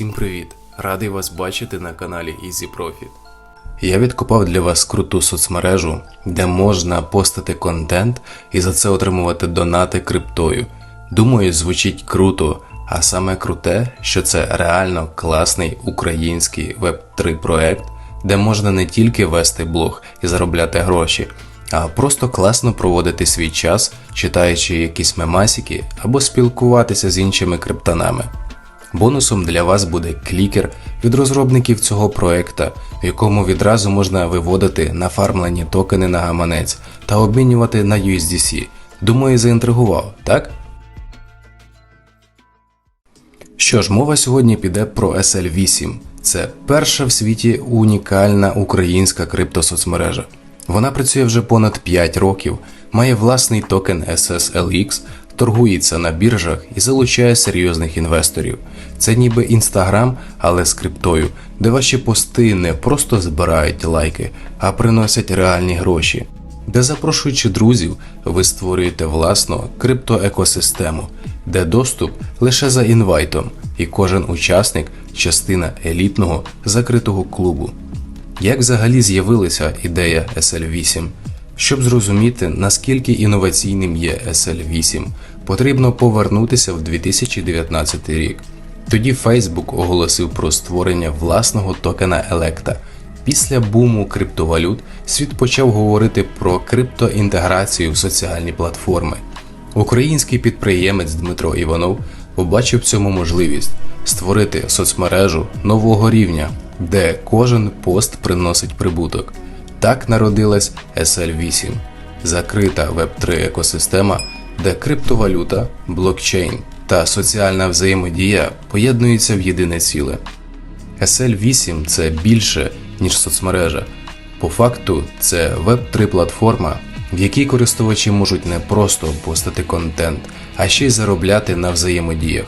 Всім привіт! Радий вас бачити на каналі Easy Profit. Я відкопав для вас круту соцмережу, де можна постати контент і за це отримувати донати криптою. Думаю, звучить круто, а саме круте, що це реально класний український Web3 проект, де можна не тільки вести блог і заробляти гроші, а просто класно проводити свій час, читаючи якісь мемасики або спілкуватися з іншими криптонами. Бонусом для вас буде клікер від розробників цього проекта, в якому відразу можна виводити нафармлені токени на гаманець та обмінювати на USDC. Думаю, заінтригував, так? Що ж, мова сьогодні піде про SL8. Це перша в світі унікальна українська криптосоцмережа. Вона працює вже понад 5 років, має власний токен SSLX, торгується на біржах і залучає серйозних інвесторів. Це ніби інстаграм, але з криптою, де ваші пости не просто збирають лайки, а приносять реальні гроші. Де запрошуючи друзів, ви створюєте власну криптоекосистему, де доступ лише за інвайтом, і кожен учасник частина елітного закритого клубу. Як взагалі з'явилася ідея SL8? Щоб зрозуміти, наскільки інноваційним є SL8, потрібно повернутися в 2019 рік. Тоді Facebook оголосив про створення власного токена Електа. Після буму криптовалют світ почав говорити про криптоінтеграцію в соціальні платформи. Український підприємець Дмитро Іванов побачив цьому можливість створити соцмережу нового рівня, де кожен пост приносить прибуток. Так народилась SL8 закрита Web3 екосистема, де криптовалюта, блокчейн та соціальна взаємодія поєднуються в єдине ціле. SL8 це більше, ніж соцмережа. По факту, це Web3 платформа, в якій користувачі можуть не просто постати контент, а ще й заробляти на взаємодіях.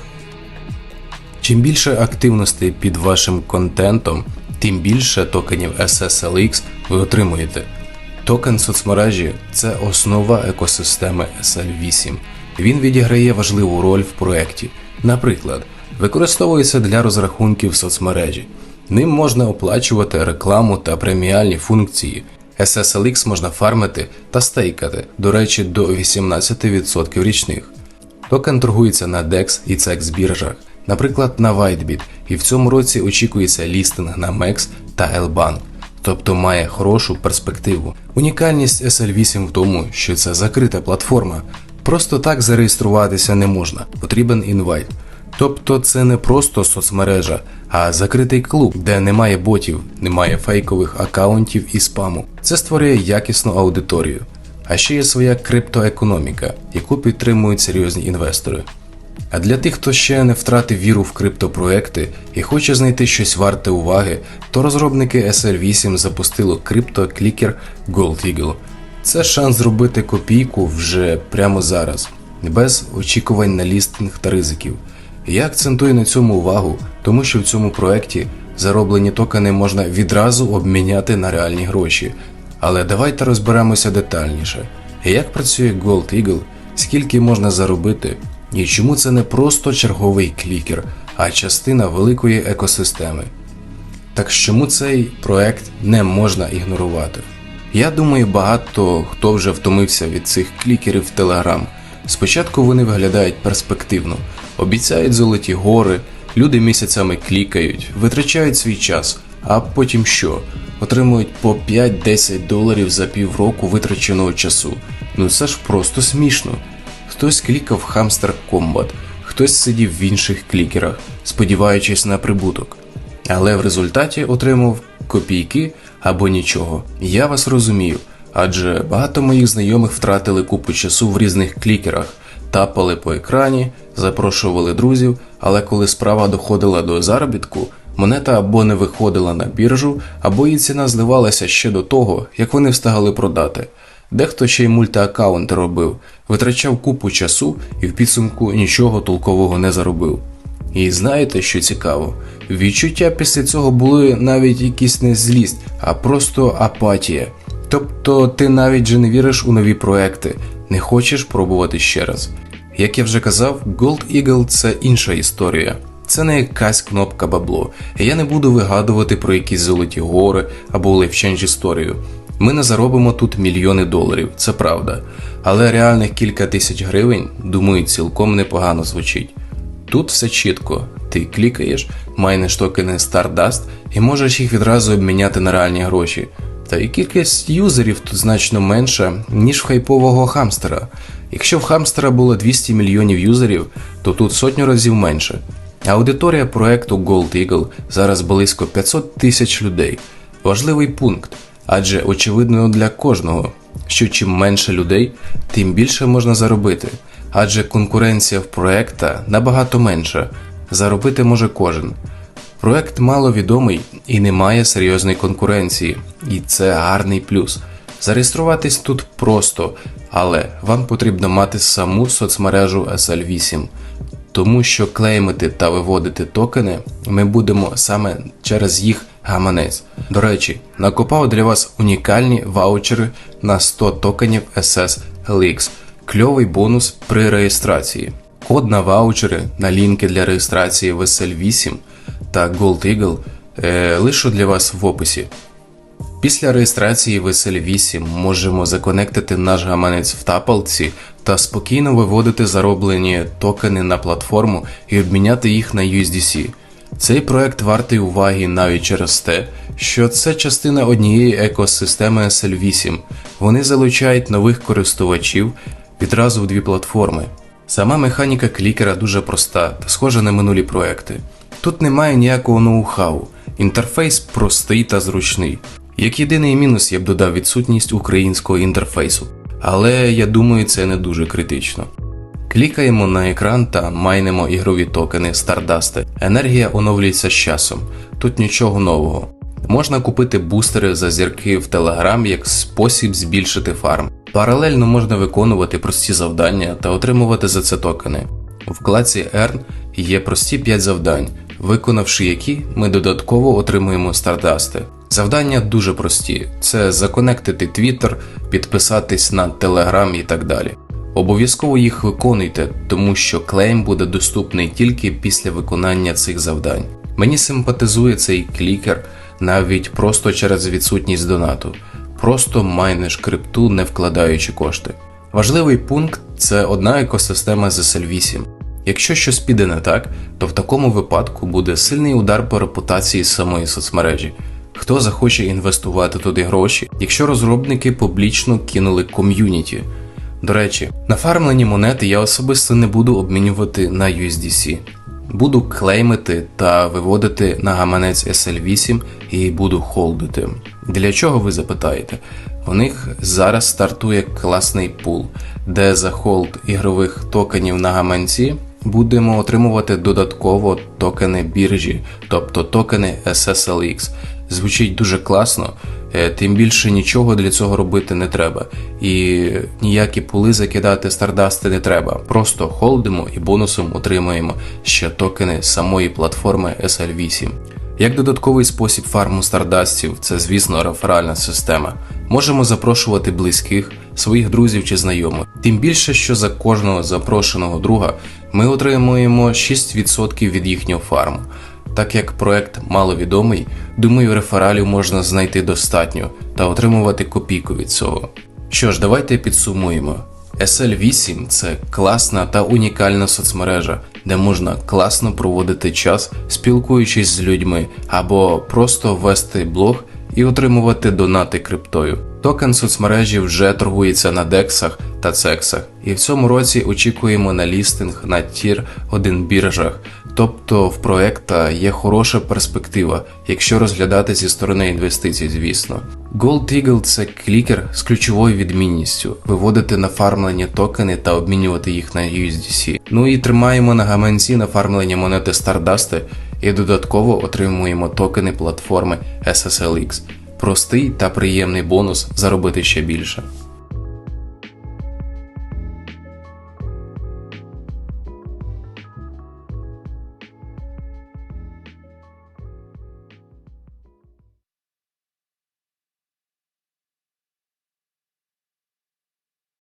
Чим більше активностей під вашим контентом, тим більше токенів SSLX ви отримуєте. Токен соцмережі це основа екосистеми SL8. Він відіграє важливу роль в проєкті. Наприклад, використовується для розрахунків соцмережі. Ним можна оплачувати рекламу та преміальні функції. SSLX можна фармити та стейкати, до речі, до 18% річних. Токен торгується на DEX і CEX біржах, наприклад, на WhiteBit, і в цьому році очікується лістинг на MEX та L-Bank, тобто має хорошу перспективу. Унікальність SL8 в тому, що це закрита платформа. Просто так зареєструватися не можна, потрібен інвайт. Тобто це не просто соцмережа, а закритий клуб, де немає ботів, немає фейкових акаунтів і спаму. Це створює якісну аудиторію. А ще є своя криптоекономіка, яку підтримують серйозні інвестори. А для тих, хто ще не втратив віру в криптопроекти і хоче знайти щось варте уваги, то розробники SL8 запустили криптоклікер Gold Eagle. Це шанс зробити копійку вже прямо зараз, без очікувань на лістинг та ризиків. Я акцентую на цьому увагу, тому що в цьому проєкті зароблені токени можна відразу обміняти на реальні гроші. Але давайте розберемося детальніше. Як працює Gold Eagle, скільки можна заробити, і чому це не просто черговий клікер, а частина великої екосистеми. Так чому цей проект не можна ігнорувати? Я думаю, багато хто вже втомився від цих клікерів в Telegram. Спочатку вони виглядають перспективно, обіцяють золоті гори, люди місяцями клікають, витрачають свій час, а потім що? Отримують по 5-10 доларів за півроку витраченого часу. Ну це ж просто смішно. Хтось клікав Hamster Combat, хтось сидів в інших клікерах, сподіваючись на прибуток. Але в результаті отримав копійки або нічого. Я вас розумію, адже багато моїх знайомих втратили купу часу в різних клікерах, тапали по екрані, запрошували друзів, але коли справа доходила до заробітку, монета або не виходила на біржу, або її ціна зливалася ще до того, як вони встигали продати. Дехто ще й мультиаккаунти робив, витрачав купу часу і в підсумку нічого толкового не заробив. І знаєте, що цікаво? Відчуття після цього були навіть якісь не злість, а просто апатія. Тобто ти навіть же не віриш у нові проекти, не хочеш пробувати ще раз. Як я вже казав, Gold Eagle це інша історія. Це не якась кнопка бабло. Я не буду вигадувати про якісь золоті гори або лайфченж історію. Ми не заробимо тут мільйони доларів, це правда. Але реальних кілька тисяч гривень, думаю, цілком непогано звучить. Тут все чітко. Ти клікаєш, майниш токени Stardust і можеш їх відразу обміняти на реальні гроші. Та і кількість юзерів тут значно менша, ніж в хайпового хамстера. Якщо в хамстера було 200 мільйонів юзерів, то тут сотню разів менше. Аудиторія проекту Gold Eagle зараз близько 500 тисяч людей. Важливий пункт, адже очевидно для кожного, що чим менше людей, тим більше можна заробити, адже конкуренція в проекта набагато менша. Заробити може кожен. Проект маловідомий і не має серйозної конкуренції, і це гарний плюс. Зареєструватись тут просто, але вам потрібно мати саму соцмережу SL8, тому що клеймити та виводити токени ми будемо саме через їх гаманець. До речі, накопав для вас унікальні ваучери на 100 токенів SS LX. Кльовий бонус при реєстрації. Код на ваучери на лінки для реєстрації в SL8 та Gold Eagle е, лишу для вас в описі. Після реєстрації в SL8 можемо законектити наш гаманець в тапалці та спокійно виводити зароблені токени на платформу і обміняти їх на USDC. Цей проект вартий уваги навіть через те, що це частина однієї екосистеми SL8. Вони залучають нових користувачів відразу в дві платформи. Сама механіка клікера дуже проста та схожа на минулі проекти. Тут немає ніякого ноу-хау, інтерфейс простий та зручний. Як єдиний мінус я б додав відсутність українського інтерфейсу, але я думаю, це не дуже критично. Клікаємо на екран та майнемо ігрові токени Stardust. Енергія оновлюється з часом, тут нічого нового. Можна купити бустери за зірки в Telegram як спосіб збільшити фарм. Паралельно можна виконувати прості завдання та отримувати за це токени. У вкладці Earn є прості 5 завдань, виконавши які ми додатково отримуємо стардасти. Завдання дуже прості: це законектити Twitter, підписатись на Telegram і так далі. Обов'язково їх виконуйте, тому що клейм буде доступний тільки після виконання цих завдань. Мені симпатизує цей клікер навіть просто через відсутність донату. Просто майниш крипту, не вкладаючи кошти. Важливий пункт це одна екосистема з SL8. Якщо щось піде не так, то в такому випадку буде сильний удар по репутації самої соцмережі. Хто захоче інвестувати туди гроші, якщо розробники публічно кинули ком'юніті? До речі, нафармлені монети я особисто не буду обмінювати на USDC. Буду клеймити та виводити на гаманець SL8 і буду холдити. Для чого ви запитаєте? У них зараз стартує класний пул, де за холд ігрових токенів на гаманці будемо отримувати додатково токени біржі, тобто токени SSLX. Звучить дуже класно, тим більше нічого для цього робити не треба. І ніякі пули закидати стардасти не треба. Просто холдимо і бонусом отримаємо ще токени самої платформи SL8. Як додатковий спосіб фарму стардастів, це, звісно, реферальна система. Можемо запрошувати близьких, своїх друзів чи знайомих. Тим більше, що за кожного запрошеного друга ми отримуємо 6% від їхнього фарму. Так як проект маловідомий, думаю, рефералів можна знайти достатньо та отримувати копійку від цього. Що ж, давайте підсумуємо. SL8 це класна та унікальна соцмережа, де можна класно проводити час, спілкуючись з людьми, або просто вести блог і отримувати донати криптою. Токен соцмережі вже торгується на дексах та цексах, і в цьому році очікуємо на лістинг на тір 1 біржах. Тобто в проекта є хороша перспектива, якщо розглядати зі сторони інвестицій, звісно. Gold Eagle – це клікер з ключовою відмінністю виводити нафармлені токени та обмінювати їх на USDC. Ну і тримаємо на гаманці нафармлені монети Stardust і додатково отримуємо токени платформи SSLX. Простий та приємний бонус заробити ще більше.